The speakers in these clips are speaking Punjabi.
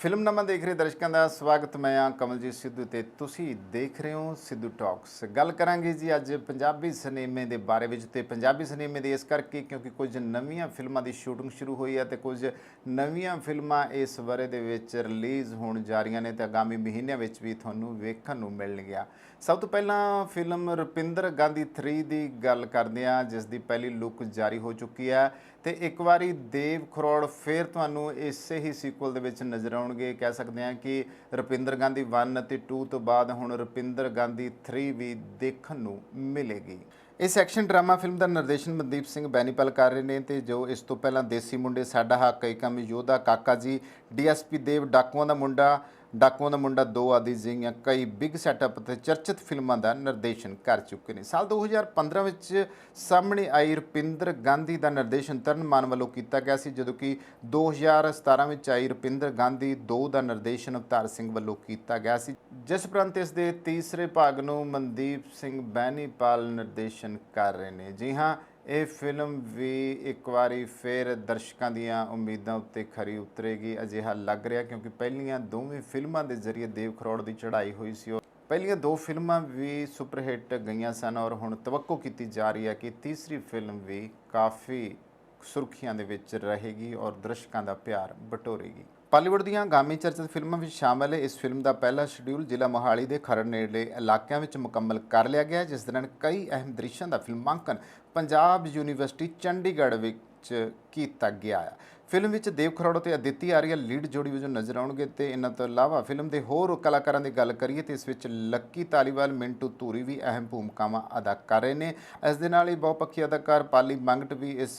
ਫਿਲਮ ਫਿਲਮਨਾਮਾ ਦੇਖ ਰਹੇ ਦਰਸ਼ਕਾਂ ਦਾ ਸਵਾਗਤ, ਮੈਂ ਆ ਕਮਲਜੀਤ ਸਿੱਧੂ ਤੇ ਤੁਸੀਂ ਦੇਖ ਰਹੇ ਹੋ ਸਿੱਧੂ ਟਾਕਸ। ਗੱਲ ਕਰਾਂਗੇ ਜੀ ਅੱਜ ਪੰਜਾਬੀ ਸਿਨੇਮੇ ਦੇ ਬਾਰੇ ਵਿੱਚ ਤੇ ਪੰਜਾਬੀ ਸਿਨੇਮੇ ਦੇ ਇਸ ਕਰਕੇ ਕਿਉਂਕਿ ਕੁਝ ਨਵੀਆਂ ਫਿਲਮਾਂ ਦੀ ਸ਼ੂਟਿੰਗ ਸ਼ੁਰੂ ਹੋਈ ਹੈ ਤੇ ਕੁਝ ਨਵੀਆਂ ਫਿਲਮਾਂ ਇਸ ਬਾਰੇ ਦੇ ਵਿੱਚ ਰਿਲੀਜ਼ ਹੋਣ ਜਾ ਰਹੀਆਂ ਨੇ ਤੇ ਆਗਾਮੀ ਮਹੀਨਿਆਂ ਵਿੱਚ ਵੀ ਤੁਹਾਨੂੰ ਵੇਖਣ ਨੂੰ ਮਿਲਣਗੀਆਂ ਸਭ ਤੋਂ ਪਹਿਲਾਂ ਫਿਲਮ ਰੁਪਿੰਦਰ ਗਾਂਧੀ 3 ਦੀ ਗੱਲ ਕਰਦੇ ਹਾਂ, ਜਿਸ ਦੀ ਪਹਿਲੀ ਲੁੱਕ ਜਾਰੀ ਹੋ ਚੁੱਕੀ ਹੈ। ਤੇ ਇੱਕ ਵਾਰੀ ਦੇਵ ਖਰੋੜ ਫੇਰ ਤੁਹਾਨੂੰ ਇਸੇ ਹੀ ਸੀਕੁਅਲ ਦੇ ਵਿੱਚ ਨਜ਼ਰ ਆਉਣਗੇ। ਕਹਿ ਸਕਦੇ ਹਾਂ ਕਿ ਰੁਪਿੰਦਰ ਗਾਂਧੀ 1 ਅਤੇ 2 ਤੋਂ ਬਾਅਦ ਹੁਣ ਰੁਪਿੰਦਰ ਗਾਂਧੀ 3 ਵੀ ਦੇਖਣ ਨੂੰ ਮਿਲੇਗੀ। ਇਸ ਐਕਸ਼ਨ ਡਰਾਮਾ ਫਿਲਮ ਦਾ ਨਿਰਦੇਸ਼ਨ ਮਨਦੀਪ ਸਿੰਘ ਬੈਨੀਪਲ ਕਰ ਰਹੇ ਨੇ ਤੇ ਜੋ ਇਸ ਤੋਂ ਪਹਿਲਾਂ ਦੇਸੀ ਮੁੰਡੇ ਸਾਡਾ ਹੱਕ ਏਕਮ ਯੋਧਾ ਕਾਕਾ ਜੀ, ਡੀਐਸਪੀ ਦੇਵ ਡਾਕੂਆਂ ਦਾ ਮੁੰਡਾ ਡਾਕੂਆਂ ਦਾ ਮੁੰਡਾ 2 ਆਦਿ ਜਿਹੀਆਂ ਕਈ ਬਿਗ ਸੈਟਅਪ ਤੇ ਚਰਚਿਤ ਫਿਲਮਾਂ ਦਾ ਨਿਰਦੇਸ਼ਨ ਕਰ ਚੁੱਕੇ ਨੇ। ਸਾਲ 2015 ਵਿੱਚ ਸਾਹਮਣੇ ਆਈ ਰੁਪਿੰਦਰ ਗਾਂਧੀ ਦਾ ਨਿਰਦੇਸ਼ਨ ਤਰਨ ਮਾਨ ਵੱਲੋਂ ਕੀਤਾ ਗਿਆ ਸੀ, ਜਦੋਂ ਕਿ 2017 ਵਿੱਚ ਆਈ ਰੁਪਿੰਦਰ ਗਾਂਧੀ 2 ਦਾ ਨਿਰਦੇਸ਼ਨ ਅਵਤਾਰ ਸਿੰਘ ਵੱਲੋਂ ਕੀਤਾ ਗਿਆ ਸੀ। ਜਿਸ ਪ੍ਰੰਤ ਇਸ ਦੇ ਤੀਸਰੇ ਭਾਗ ਨੂੰ ਮਨਦੀਪ ਸਿੰਘ ਬੈਨੀਪਾਲ ਨਿਰਦੇਸ਼ਨ ਕਰ ਰਹੇ ਨੇ। ਜੀ ਹਾਂ ਇਹ ਫਿਲਮ ਵੀ ਇੱਕ ਵਾਰੀ ਫੇਰ ਦਰਸ਼ਕਾਂ ਦੀਆਂ ਉਮੀਦਾਂ ਉੱਤੇ ਖਰੀ ਉਤਰੇਗੀ। ਅਜਿਹਾ ਲੱਗ ਰਿਹਾ ਕਿਉਂਕਿ ਪਹਿਲੀਆਂ ਦੋਵੇਂ ਫਿਲਮਾਂ ਦੇ ਜ਼ਰੀਏ ਦੇਵ ਖਰੋੜ ਦੀ ਚੜ੍ਹਾਈ ਹੋਈ ਸੀ ਉਹ ਪਹਿਲੀਆਂ ਦੋ ਫਿਲਮਾਂ ਵੀ ਸੁਪਰ ਹਿੱਟ ਗਈਆਂ ਸਨ ਔਰ ਹੁਣ ਤਵੱਕੋ ਕੀਤੀ ਜਾ ਰਹੀ ਹੈ ਕਿ ਤੀਸਰੀ ਫਿਲਮ ਵੀ ਕਾਫੀ ਸੁਰਖੀਆਂ ਦੇ ਵਿੱਚ ਰਹੇਗੀ ਔਰ ਦਰਸ਼ਕਾਂ ਦਾ ਪਿਆਰ ਬਟੋਰੇਗੀ। ਪਾਲੀਵੁੱਡ ਦੀਆਂ ਗਾਮੀ ਚਰਚਿਤ ਫਿਲਮਾਂ ਵਿੱਚ ਸ਼ਾਮਲ ਹੈ। ਇਸ ਫਿਲਮ ਦਾ ਪਹਿਲਾ ਸ਼ਡਿਊਲ ਜ਼ਿਲ੍ਹਾ ਮੋਹਾਲੀ ਦੇ ਖਰੜ ਨੇੜਲੇ ਇਲਾਕਿਆਂ ਵਿੱਚ ਮੁਕੰਮਲ ਕਰ ਲਿਆ ਗਿਆ ਜਿਸ ਦੌਰਾਨ ਕਈ ਅਹਿਮ ਦ੍ਰਿਸ਼ਾਂ ਦਾ ਫਿਲਮਾਂਕਨ ਪੰਜਾਬ ਯੂਨੀਵਰਸਿਟੀ ਚੰਡੀਗੜ੍ਹ ਵਿੱਚ ਕੀਤਾ ਗਿਆ ਹੈ। ਫਿਲਮ ਵਿੱਚ ਦੇਵ ਖਰੋੜ ਤੇ ਅਦਿੱਤੀ ਆਰੀਆ ਲੀਡ ਜੋੜੀ ਵਜੋਂ ਨਜ਼ਰ ਆਉਣਗੇ ਤੇ ਇਹਨਾਂ ਤੋਂ ਇਲਾਵਾ ਫਿਲਮ ਦੇ ਹੋਰ ਕਲਾਕਾਰਾਂ ਦੀ ਗੱਲ ਕਰੀਏ ਤੇ ਇਸ ਵਿੱਚ ਲੱਕੀ ਤਾਲੀਵਾਲ, ਮਿੰਟੂ ਧੂਰੀ ਵੀ ਅਹਿਮ ਭੂਮਿਕਾਵਾਂ ਅਦਾ ਕਰ ਰਹੇ ਨੇ। ਇਸ ਦੇ ਨਾਲ ਹੀ ਬਹੁਪੱਖੀ ਅਦਾਕਾਰ ਪਾਲੀ ਮੰਗਟ ਵੀ ਇਸ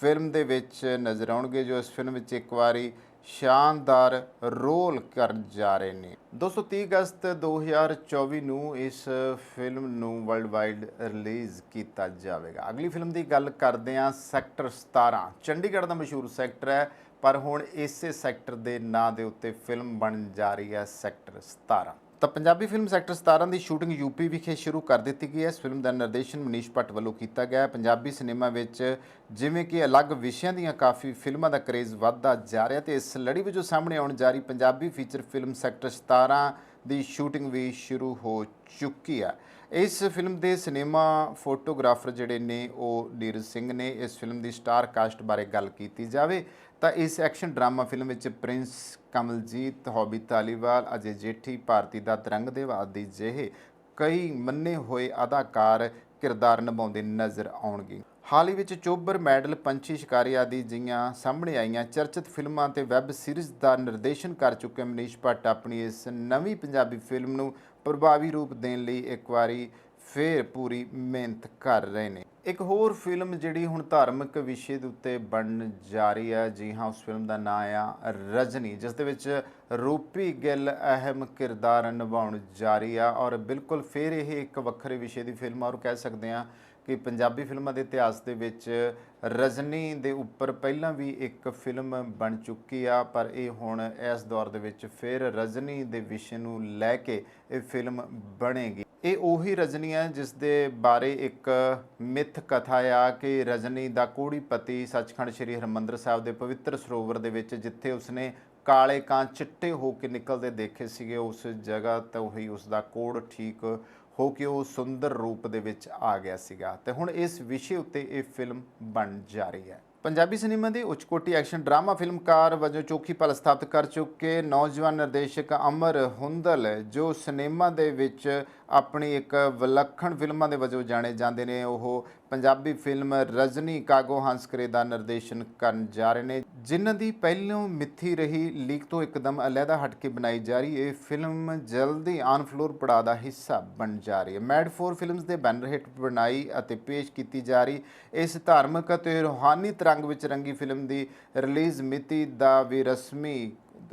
ਫਿਲਮ ਦੇ ਵਿੱਚ ਨਜ਼ਰ ਆਉਣਗੇ, ਜੋ ਇਸ ਫਿਲਮ ਵਿੱਚ ਇੱਕ ਵਾਰੀ ਸ਼ਾਨਦਾਰ ਰੋਲ ਕਰਨ ਜਾ ਰਹੇ ਨੇ। 230 ਅਗਸਤ 2024 ਨੂੰ ਇਸ ਫਿਲਮ ਨੂੰ ਵਰਲਡ ਵਾਈਡ ਰਿਲੀਜ਼ ਕੀਤਾ ਜਾਵੇਗਾ। ਅਗਲੀ ਫਿਲਮ ਦੀ ਗੱਲ ਕਰਦੇ ਹਾਂ, ਸੈਕਟਰ 17 ਚੰਡੀਗੜ੍ਹ ਦਾ ਮਸ਼ਹੂਰ ਸੈਕਟਰ ਹੈ, ਪਰ ਹੁਣ ਇਸੇ ਸੈਕਟਰ ਦੇ ਨਾਂ ਦੇ ਉੱਤੇ ਫਿਲਮ ਬਣ ਜਾ ਰਹੀ ਹੈ ਸੈਕਟਰ 17 ਤਾਂ ਪੰਜਾਬੀ ਫਿਲਮ ਸੈਕਟਰ 17 ਦੀ ਸ਼ੂਟਿੰਗ ਯੂਪੀ ਵਿਖੇ ਸ਼ੁਰੂ ਕਰ ਦਿੱਤੀ ਗਈ ਹੈ। ਇਸ ਫਿਲਮ ਦਾ ਨਿਰਦੇਸ਼ਨ ਮਨੀਸ਼ ਭੱਟ ਵੱਲੋਂ ਕੀਤਾ ਗਿਆ ਹੈ। ਪੰਜਾਬੀ ਸਿਨੇਮਾ ਵਿੱਚ ਜਿਵੇਂ ਕਿ ਅਲੱਗ ਵਿਸ਼ਿਆਂ ਦੀਆਂ ਕਾਫੀ ਫਿਲਮਾਂ ਦਾ ਕਰੇਜ਼ ਵੱਧਦਾ ਜਾ ਰਿਹਾ ਤੇ ਇਸ ਲੜੀ ਵਜੋਂ ਸਾਹਮਣੇ ਆਉਣ ਜਾ ਰਹੀ ਪੰਜਾਬੀ ਫੀਚਰ ਫਿਲਮ ਸੈਕਟਰ 17 ਦੀ ਸ਼ੂਟਿੰਗ ਵੀ ਸ਼ੁਰੂ ਹੋ ਚੁੱਕੀ ਆ। ਇਸ ਫਿਲਮ ਦੇ ਸਿਨੇਮਾ ਫੋਟੋਗ੍ਰਾਫਰ ਜਿਹੜੇ ਨੇ, ਉਹ ਨੀਰਜ ਸਿੰਘ ਨੇ। ਇਸ ਫਿਲਮ ਦੀ ਸਟਾਰ ਕਾਸਟ ਬਾਰੇ ਗੱਲ ਕੀਤੀ ਜਾਵੇ ਤਾਂ ਇਸ ਐਕਸ਼ਨ ਡਰਾਮਾ ਫਿਲਮ ਵਿੱਚ ਪ੍ਰਿੰਸ ਕਮਲਜੀਤ, ਹੌਬੀ ਤਾਲੀਵਾਲ, ਅਜੇ ਜੇਠੀ, ਭਾਰਤੀ ਦਾ ਤਰੰਗਦੇਵ ਆਦਿ ਜਿਹੇ ਕਈ ਮੰਨੇ ਹੋਏ ਅਦਾਕਾਰ ਕਿਰਦਾਰ ਨਿਭਾਉਂਦੇ ਨਜ਼ਰ ਆਉਣਗੇ। ਹਾਲ ਹੀ ਵਿੱਚ ਚੋਬਰ ਮੈਡਲ ਪੰਛੀ ਸ਼ਿਕਾਰੀ ਆਦਿ ਜਿਹੀਆਂ ਸਾਹਮਣੇ ਆਈਆਂ। ਚਰਚਿਤ ਫਿਲਮਾਂ ਤੇ ਵੈਬ ਸੀਰੀਜ਼ ਦਾ ਨਿਰਦੇਸ਼ਨ ਕਰ ਚੁੱਕੇ ਮਨੀਸ਼ ਭੱਟ ਆਪਣੀ ਇਸ ਨਵੀਂ ਪੰਜਾਬੀ ਫਿਲਮ ਨੂੰ ਪ੍ਰਭਾਵੀ ਰੂਪ ਦੇਣ ਲਈ ਇੱਕ ਵਾਰੀ ਫੇਰ ਪੂਰੀ ਮਿਹਨਤ ਕਰ ਰਹੇ ਨੇ। ਇੱਕ ਹੋਰ ਫਿਲਮ ਜਿਹੜੀ ਹੁਣ ਧਾਰਮਿਕ ਵਿਸ਼ੇ ਦੇ ਉੱਤੇ ਬਣਨ ਜਾ ਰਹੀ ਹੈ, ਜੀ ਹਾਂ, ਉਸ ਫਿਲਮ ਦਾ ਨਾਮ ਆ ਰਜਨੀ, ਜਿਸ ਦੇ ਵਿੱਚ ਰੂਪੀ ਗਿੱਲ ਅਹਿਮ ਕਿਰਦਾਰ ਨਿਭਾਉਣ ਜਾ ਰਹੀ ਆ ਔਰ ਬਿਲਕੁਲ ਫੇਰ ਇਹ ਇੱਕ ਵੱਖਰੇ ਵਿਸ਼ੇ ਦੀ ਫਿਲਮ ਔਰ ਕਹਿ ਸਕਦੇ ਆ ਕਿ ਪੰਜਾਬੀ ਫਿਲਮਾਂ ਦੇ ਇਤਿਹਾਸ ਦੇ ਵਿੱਚ ਰਜਨੀ ਦੇ ਉੱਪਰ ਪਹਿਲਾਂ ਵੀ ਇੱਕ ਫਿਲਮ ਬਣ ਚੁੱਕੀ ਆ, ਪਰ ਇਹ ਹੁਣ ਇਸ ਦੌਰ ਦੇ ਵਿੱਚ ਫਿਰ ਰਜਨੀ ਦੇ ਵਿਸ਼ੇ ਨੂੰ ਲੈ ਕੇ ਇਹ ਫਿਲਮ ਬਣੇਗੀ। ਇਹ ਉਹੀ ਰਜਨੀ ਹੈ ਜਿਸ ਦੇ ਬਾਰੇ ਇੱਕ ਮਿੱਥ ਕਥਾ ਆ ਕਿ ਰਜਨੀ ਦਾ ਕੋੜੀ ਪਤੀ ਸੱਚਖੰਡ ਸ੍ਰੀ ਹਰਿਮੰਦਰ ਸਾਹਿਬ ਦੇ ਪਵਿੱਤਰ ਸਰੋਵਰ ਦੇ ਵਿੱਚ ਜਿੱਥੇ ਉਸਨੇ ਕਾਲੇ ਕਾਂ ਚਿੱਟੇ ਹੋ ਕੇ ਨਿਕਲਦੇ ਦੇਖੇ ਸੀਗੇ, ਉਸ ਜਗ੍ਹਾ ਤੋਂ ਹੀ ਉਸ ਦਾ ਕੋੜ ਠੀਕ ਹੋ ਕੇ ਉਹ ਸੁੰਦਰ ਰੂਪ ਦੇ ਵਿੱਚ ਆ ਗਿਆ ਸੀਗਾ। ਤੇ ਹੁਣ ਇਸ ਵਿਸ਼ੇ ਉੱਤੇ ਇਹ ਫਿਲਮ ਬਣ ਜਾ ਰਹੀ ਹੈ। ਪੰਜਾਬੀ ਸਿਨੇਮਾ ਦੇ ਉੱਚਕੋਟੀ ਐਕਸ਼ਨ ਡਰਾਮਾ ਫਿਲਮਕਾਰ ਵਜੋਂ ਚੋਖੀ ਪਲ ਸਥਾਪਿਤ ਕਰ ਚੁੱਕੇ ਨੌਜਵਾਨ ਨਿਰਦੇਸ਼ਕ ਅਮਰ ਹੁੰਦਲ, ਜੋ ਸਿਨੇਮਾ ਦੇ ਵਿੱਚ ਆਪਣੀ ਇੱਕ ਵਿਲੱਖਣ ਫਿਲਮਾਂ ਦੇ ਵਜੋਂ ਜਾਣੇ ਜਾਂਦੇ ਨੇ। ਉਹ ਪੰਜਾਬੀ ਫਿਲਮ ਰਜਨੀ ਕਾਗੋ ਹੰਸਕਰੇ ਦਾ ਨਿਰਦੇਸ਼ਨ ਕਰਨ ਜਾ ਰਹੇ ਨੇ। ਜਿਨ੍ਹਾਂ ਦੀ ਪਹਿਲੋਂ ਮਿੱਥੀ ਰਹੀ ਲੀਕ ਤੋਂ ਇੱਕਦਮ ਅਲੱਗਾ ਹਟ ਕੇ ਬਣਾਈ ਜਾ ਰਹੀ, ਇਹ ਫਿਲਮ ਜਲਦੀ ਆਨ ਫਲੋਰ ਪੜਾ ਦਾ ਹਿੱਸਾ ਬਣ ਜਾ ਰਹੀ ਹੈ। ਮੈਡ 4 ਫਿਲਮਸ ਦੇ ਬੈਨਰ ਹੇਠ ਬਣਾਈ ਅਤੇ ਪੇਸ਼ ਕੀਤੀ ਜਾ ਰਹੀ ਇਸ ਧਾਰਮਿਕ ਅਤੇ ਰੂਹਾਨੀ ਤਰੰਗ ਵਿੱਚ ਰੰਗੀ ਫਿਲਮ ਦੀ ਰਿਲੀਜ਼ ਮਿਤੀ ਦਾ ਵੀ ਰਸਮੀ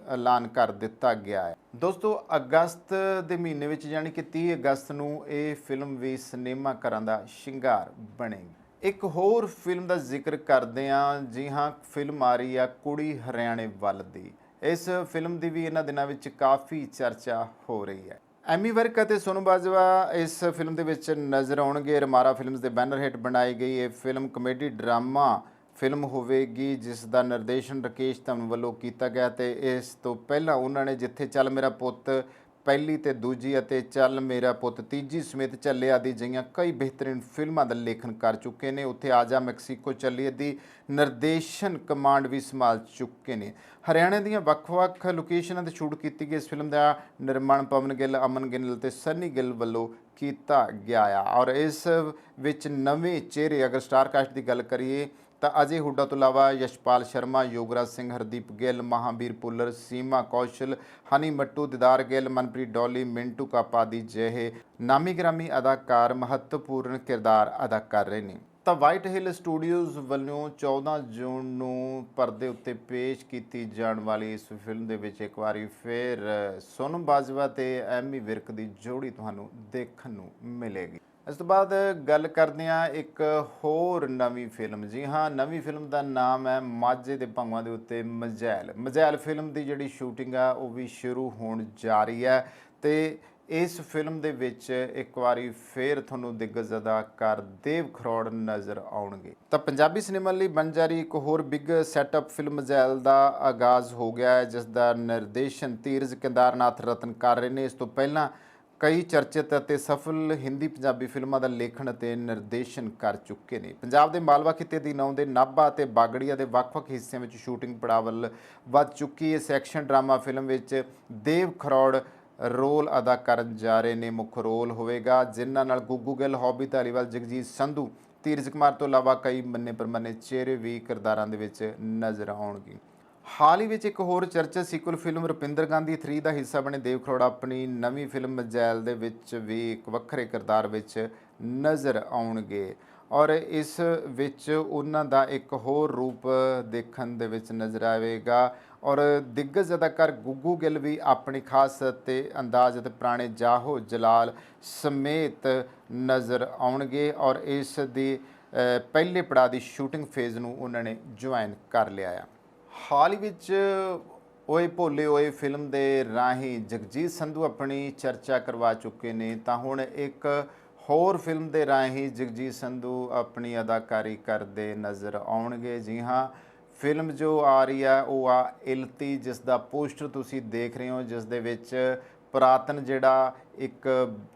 ਐਲਾਨ ਕਰ ਦਿੱਤਾ ਗਿਆ ਹੈ। ਦੋਸਤੋ, ਅਗਸਤ ਦੇ ਮਹੀਨੇ ਵਿੱਚ ਯਾਨੀ ਕਿ 30 ਅਗਸਤ ਨੂੰ ਇਹ ਫਿਲਮ ਵੀ ਸਿਨੇਮਾ ਘਰਾਂ ਦਾ ਸ਼ਿੰਗਾਰ ਬਣੇਗੀ। ਇੱਕ ਹੋਰ ਫਿਲਮ ਦਾ ਜ਼ਿਕਰ ਕਰਦੇ ਹਾਂ। ਜੀ ਹਾਂ, ਫਿਲਮ ਆ ਰਹੀ ਆ ਕੁੜੀ ਹਰਿਆਣੇ ਵੱਲ ਦੀ। ਇਸ ਫਿਲਮ ਦੀ ਵੀ ਇਹਨਾਂ ਦਿਨਾਂ ਵਿੱਚ ਕਾਫੀ ਚਰਚਾ ਹੋ ਰਹੀ ਹੈ। ਐਮੀ ਵਰਕ ਅਤੇ ਸੋਨੂ ਬਾਜਵਾ ਇਸ ਫਿਲਮ ਦੇ ਵਿੱਚ ਨਜ਼ਰ ਆਉਣਗੇ। ਰਮਾਰਾ ਫਿਲਮਸ ਦੇ ਬੈਨਰ ਹੇਠ ਬਣਾਈ ਗਈ ਇਹ ਫਿਲਮ ਕਮੇਡੀ ਡਰਾਮਾ ਫਿਲਮ ਹੋਵੇਗੀ, ਜਿਸ ਦਾ ਨਿਰਦੇਸ਼ਨ ਰਕੇਸ਼ ਧਵਨ ਵੱਲੋਂ ਕੀਤਾ ਗਿਆ ਤੇ ਇਸ ਤੋਂ ਪਹਿਲਾਂ ਉਹਨਾਂ ਨੇ ਜਿੱਥੇ ਚੱਲ ਮੇਰਾ ਪੁੱਤ ਪਹਿਲੀ ਤੇ ਦੂਜੀ ਅਤੇ ਚੱਲ ਮੇਰਾ ਪੁੱਤ ਤੀਜੀ ਸਮੇਤ ਚੱਲੇ ਆਦਿ ਜਿਹੀਆਂ ਕਈ ਬਿਹਤਰੀਨ ਫਿਲਮਾਂ ਦਾ ਲੇਖਨ ਕਰ ਚੁੱਕੇ ਨੇ, ਉੱਥੇ ਆਜਾ ਮੈਕਸੀਕੋ ਚੱਲੀਏ ਦੀ ਨਿਰਦੇਸ਼ਨ ਕਮਾਂਡ ਵੀ ਸੰਭਾਲ ਚੁੱਕੇ ਨੇ। ਹਰਿਆਣਾ ਦੀਆਂ ਵੱਖ-ਵੱਖ ਲੋਕੇਸ਼ਨਾਂ ਤੇ ਸ਼ੂਟ ਕੀਤੀ ਗਈ ਇਸ ਫਿਲਮ ਦਾ ਨਿਰਮਾਣ ਪਵਨ ਗਿੱਲ, ਅਮਨ ਗਿੱਲ ਤੇ ਸਨੀ ਗਿੱਲ ਵੱਲੋਂ ਕੀਤਾ ਗਿਆ ਆ। ਔਰ ਇਸ ਵਿੱਚ ਨਵੇਂ ਚਿਹਰੇ ਅਗਰ ਸਟਾਰ ਕਾਸਟ ਦੀ ਗੱਲ ਕਰੀਏ ਤਾਂ ਅਜੇ ਹੁੱਡਾ ਤੋਂ ਇਲਾਵਾ ਯਸ਼ਪਾਲ ਸ਼ਰਮਾ, ਯੋਗਰਾਜ ਸਿੰਘ, ਹਰਦੀਪ ਗਿੱਲ ਮਹਾਬੀਰ ਪੁੱਲਰ ਸੀਮਾ ਕੌਸ਼ਲ, ਹਨੀ ਮੱਟੂ, ਦਿਦਾਰ ਗਿੱਲ, ਮਨਪ੍ਰੀਤ ਡੋਲੀ, ਮਿੰਟੂ ਕਾਪਾ ਦੀ ਜਿਹੇ ਨਾਮੀ ਗ੍ਰਾਮੀ ਅਦਾਕਾਰ ਮਹੱਤਵਪੂਰਨ ਕਿਰਦਾਰ ਅਦਾ ਕਰ ਰਹੇ ਨੇ। ਤਾਂ ਵਾਈਟ ਹਿੱਲ ਸਟੂਡੀਓਜ਼ ਵੱਲੋਂ 14 ਜੂਨ ਨੂੰ ਪਰਦੇ ਉੱਤੇ ਪੇਸ਼ ਕੀਤੀ ਜਾਣ ਵਾਲੀ ਇਸ ਫਿਲਮ ਦੇ ਵਿੱਚ ਇੱਕ ਵਾਰੀ ਫੇਰ ਸੋਨਮ ਬਾਜਵਾ ਤੇ ਐਮੀ ਵਿਰਕ ਦੀ ਜੋੜੀ ਤੁਹਾਨੂੰ ਦੇਖਣ ਨੂੰ ਮਿਲੇਗੀ। ਇਸ ਤੋਂ ਬਾਅਦ ਗੱਲ ਕਰਦੇ ਹਾਂ ਇੱਕ ਹੋਰ ਨਵੀਂ ਫਿਲਮ ਜੀ। ਹਾਂ, ਨਵੀਂ ਫਿਲਮ ਦਾ ਨਾਮ ਹੈ ਮਾਝੇ ਦੇ ਭੰਗਾਂ ਦੇ ਉੱਤੇ ਮਜੈਲ। ਮਜੈਲ ਫਿਲਮ ਦੀ ਜਿਹੜੀ ਸ਼ੂਟਿੰਗ ਆ, ਉਹ ਵੀ ਸ਼ੁਰੂ ਹੋਣ ਜਾ ਰਹੀ ਹੈ ਤੇ ਇਸ ਫਿਲਮ ਦੇ ਵਿੱਚ ਇੱਕ ਵਾਰੀ ਫੇਰ ਤੁਹਾਨੂੰ ਦਿੱਗਜ ਅਦਾਕਾਰ ਦੇਵ ਖਰੋੜ ਨਜ਼ਰ ਆਉਣਗੇ। ਤਾਂ ਪੰਜਾਬੀ ਸਿਨੇਮਾ ਲਈ ਬਣ ਜਾ ਰਹੀ ਇੱਕ ਹੋਰ ਬਿਗ ਸੈਟਅਪ ਫਿਲਮ ਮਜੈਲ ਦਾ ਆਗਾਜ਼ ਹੋ ਗਿਆ ਹੈ, ਜਿਸ ਦਾ ਨਿਰਦੇਸ਼ਨ ਧੀਰਜ ਕੇਦਾਰਨਾਥ ਰਤਨ ਕਰ ਰਹੇ ਨੇ। ਇਸ ਤੋਂ ਪਹਿਲਾਂ ਕਈ ਚਰਚਿਤ ਅਤੇ ਸਫਲ ਹਿੰਦੀ ਪੰਜਾਬੀ ਫਿਲਮਾਂ ਦਾ ਲੇਖਣ ਅਤੇ ਨਿਰਦੇਸ਼ਨ ਕਰ ਚੁੱਕੇ ਨੇ। ਪੰਜਾਬ ਦੇ ਮਾਲਵਾ ਖਿੱਤੇ ਦੀ ਨੌਂ ਦੇ ਨਾਭਾ ਅਤੇ ਬਾਗੜੀਆ ਦੇ ਵੱਖ-ਵੱਖ ਹਿੱਸਿਆਂ ਵਿੱਚ ਸ਼ੂਟਿੰਗ ਪੜਾਅ ਵੱਲ ਵੱਧ ਚੁੱਕੀ ਇਸ ਐਕਸ਼ਨ ਡਰਾਮਾ ਫਿਲਮ ਵਿੱਚ ਦੇਵ ਖਰੋੜ ਰੋਲ ਅਦਾ ਕਰਨ ਜਾ ਰਹੇ ਨੇ। ਮੁੱਖ ਰੋਲ ਹੋਵੇਗਾ, ਜਿਨ੍ਹਾਂ ਨਾਲ ਗੁੱਗੂ ਗਿੱਲ, ਹੌਬੀ ਧਾਲੀਵਾਲ, ਜਗਜੀਤ ਸੰਧੂ, ਧੀਰਜ ਕੁਮਾਰ ਤੋਂ ਇਲਾਵਾ ਕਈ ਮੰਨੇ ਪਰਮੰਨੇ ਚਿਹਰੇ ਵੀ ਕਿਰਦਾਰਾਂ ਦੇ ਵਿੱਚ ਨਜ਼ਰ ਆਉਣਗੇ। ਹਾਲ ਹੀ ਵਿੱਚ ਇੱਕ ਹੋਰ ਚਰਚਿਤ ਸੀਕੁਅਲ ਫਿਲਮ ਰੁਪਿੰਦਰ ਗਾਂਧੀ 3 ਦਾ ਹਿੱਸਾ ਬਣੇ ਦੇਵ ਖਰੋੜ ਆਪਣੀ ਨਵੀਂ ਫਿਲਮ ਮਜੈਲ ਦੇ ਵਿੱਚ ਵੀ ਇੱਕ ਵੱਖਰੇ ਕਿਰਦਾਰ ਵਿੱਚ ਨਜ਼ਰ ਆਉਣਗੇ। ਔਰ ਇਸ ਵਿੱਚ ਉਹਨਾਂ ਦਾ ਇੱਕ ਹੋਰ ਰੂਪ ਦੇਖਣ ਦੇ ਵਿੱਚ ਨਜ਼ਰ ਆਵੇਗਾ। ਔਰ ਦਿੱਗਜ ਅਦਾਕਾਰ ਗੁੱਗੂ ਗਿੱਲ ਵੀ ਆਪਣੀ ਖਾਸ ਤੇ ਅੰਦਾਜ਼ ਅਤੇ ਪੁਰਾਣੇ ਜਾਹੋ ਜਲਾਲ ਸਮੇਤ ਨਜ਼ਰ ਆਉਣਗੇ ਔਰ ਇਸ ਦੀ ਪਹਿਲੇ ਪੜਾਅ ਦੀ ਸ਼ੂਟਿੰਗ ਫੇਜ਼ ਨੂੰ ਉਹਨਾਂ ਨੇ ਜੁਆਇਨ ਕਰ ਲਿਆ ਆ। ਹਾਲ ਹੀ ਵਿੱਚ ਓਏ ਭੋਲੇ ਓਏ ਫਿਲਮ ਦੇ ਰਾਹੀਂ ਜਗਜੀਤ ਸੰਧੂ ਆਪਣੀ ਚਰਚਾ ਕਰਵਾ ਚੁੱਕੇ ਨੇ, ਤਾਂ ਹੁਣ ਇੱਕ ਹੋਰ ਫਿਲਮ ਦੇ ਰਾਹੀਂ ਜਗਜੀਤ ਸੰਧੂ ਆਪਣੀ ਅਦਾਕਾਰੀ ਕਰਦੇ ਨਜ਼ਰ ਆਉਣਗੇ। ਜੀ ਹਾਂ, ਫਿਲਮ ਜੋ ਆ ਰਹੀ ਆ ਉਹ ਆ ਇਲਤੀ, ਜਿਸ ਦਾ ਪੋਸਟਰ ਤੁਸੀਂ ਦੇਖ ਰਹੇ ਹੋ, ਜਿਸ ਦੇ ਵਿੱਚ ਪੁਰਾਤਨ ਜਿਹੜਾ ਇੱਕ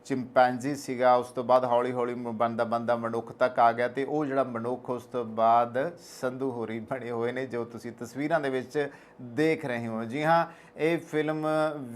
ਚਿੰਪੈਂਜੀ ਸੀਗਾ, ਉਸ ਤੋਂ ਬਾਅਦ ਹੌਲੀ ਹੌਲੀ ਬੰਦਾ ਬੰਦਾ ਮਨੁੱਖ ਤੱਕ ਆ ਗਿਆ ਤੇ ਉਹ ਜਿਹੜਾ ਮਨੁੱਖ, ਉਸ ਤੋਂ ਬਾਅਦ ਸੰਧੂ ਹੋਰੀ ਬਣੇ ਹੋਏ ਨੇ, ਜੋ ਤੁਸੀਂ ਤਸਵੀਰਾਂ ਦੇ ਵਿੱਚ ਦੇਖ ਰਹੇ ਹੋ। ਜੀ ਹਾਂ, ਇਹ ਫਿਲਮ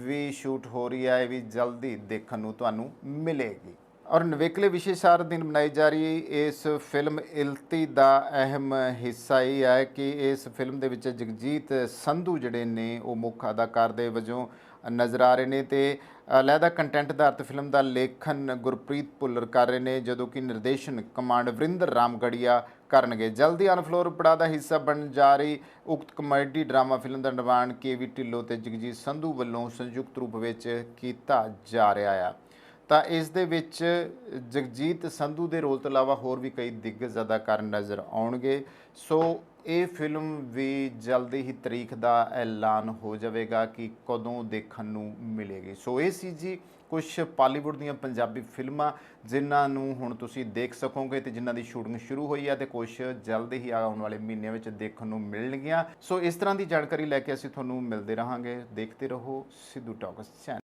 ਵੀ ਸ਼ੂਟ ਹੋ ਰਹੀ ਹੈ ਇਹ ਵੀ ਜਲਦੀ ਦੇਖਣ ਨੂੰ ਤੁਹਾਨੂੰ ਮਿਲੇਗੀ। ਔਰ ਨਵੇਕਲੇ ਵਿਸ਼ੇਸ਼ਾਰ ਦਿਨ ਮਨਾਈ ਜਾ ਰਹੀ ਇਸ ਫਿਲਮ ਇਲਤੀ ਦਾ ਅਹਿਮ ਹਿੱਸਾ ਇਹ ਹੈ ਕਿ ਇਸ ਫਿਲਮ ਦੇ ਵਿੱਚ ਜਗਜੀਤ ਸੰਧੂ ਜਿਹੜੇ ਨੇ, ਉਹ ਮੁੱਖ ਅਦਾਕਾਰ ਦੇ ਵਜੋਂ ਨਜ਼ਰ ਆ ਰਹੇ ਨੇ ਤੇ ਅਲੱਗਾ ਕੰਟੈਂਟ ਆਧਾਰਿਤ ਫਿਲਮ ਦਾ ਲੇਖਨ ਗੁਰਪ੍ਰੀਤ ਭੁੱਲਰ ਕਰ ਰਹੇ ਨੇ, ਜਦੋਂ ਕਿ ਨਿਰਦੇਸ਼ਨ ਕਮਾਂਡ ਵਰਿੰਦਰ ਰਾਮਗੜੀਆ ਕਰਨਗੇ। ਜਲਦੀ ਅਨਫਲੋਰ ਪੜਾ ਦਾ ਹਿੱਸਾ ਬਣ ਜਾ ਰਹੀ ਉਕਤ ਕਮੇਡੀ ਡਰਾਮਾ ਫਿਲਮ ਦਾ ਨਿਰਮਾਣ ਕੇਵੀ ਢਿੱਲੋਂ ਤੇ ਜਗਜੀਤ ਸੰਧੂ ਵੱਲੋਂ ਸੰਯੁਕਤ ਰੂਪ ਵਿੱਚ ਕੀਤਾ ਜਾ ਰਿਹਾ ਆ। ਤਾਂ ਇਸ ਦੇ ਵਿੱਚ ਜਗਜੀਤ ਸੰਧੂ ਦੇ ਰੋਲ ਤੋਂ ਇਲਾਵਾ ਹੋਰ ਵੀ ਕਈ ਦਿੱਗਜ ਅਦਾਕਾਰ ਨਜ਼ਰ ਆਉਣਗੇ। ਸੋ ਇਹ ਫਿਲਮ ਵੀ ਜਲਦੀ ਹੀ ਤਰੀਕ ਦਾ ਐਲਾਨ ਹੋ ਜਾਵੇਗਾ ਕਿ ਕਦੋਂ ਦੇਖਣ ਨੂੰ ਮਿਲੇਗੀ। ਸੋ ਇਹ ਸੀ ਜੀ ਕੁਝ ਪਾਲੀਵੁੱਡ ਦੀਆਂ ਪੰਜਾਬੀ ਫਿਲਮਾਂ, ਜਿਨ੍ਹਾਂ ਨੂੰ ਹੁਣ ਤੁਸੀਂ ਦੇਖ ਸਕੋਗੇ ਤੇ ਜਿਨ੍ਹਾਂ ਦੀ ਸ਼ੂਟਿੰਗ ਸ਼ੁਰੂ ਹੋਈ ਹੈ ਤੇ ਕੁਝ ਜਲਦੀ ਹੀ ਆਉਣ ਵਾਲੇ ਮਹੀਨਿਆਂ ਵਿੱਚ ਦੇਖਣ ਨੂੰ ਮਿਲਣਗੀਆਂ। ਸੋ ਇਸ ਤਰ੍ਹਾਂ ਦੀ ਜਾਣਕਾਰੀ ਲੈ ਕੇ ਅਸੀਂ ਤੁਹਾਨੂੰ ਮਿਲਦੇ ਰਹਾਂਗੇ। ਦੇਖਦੇ ਰਹੋ ਸਿੱਧੂ ਟਾਕਸ ਚੈਨਲ।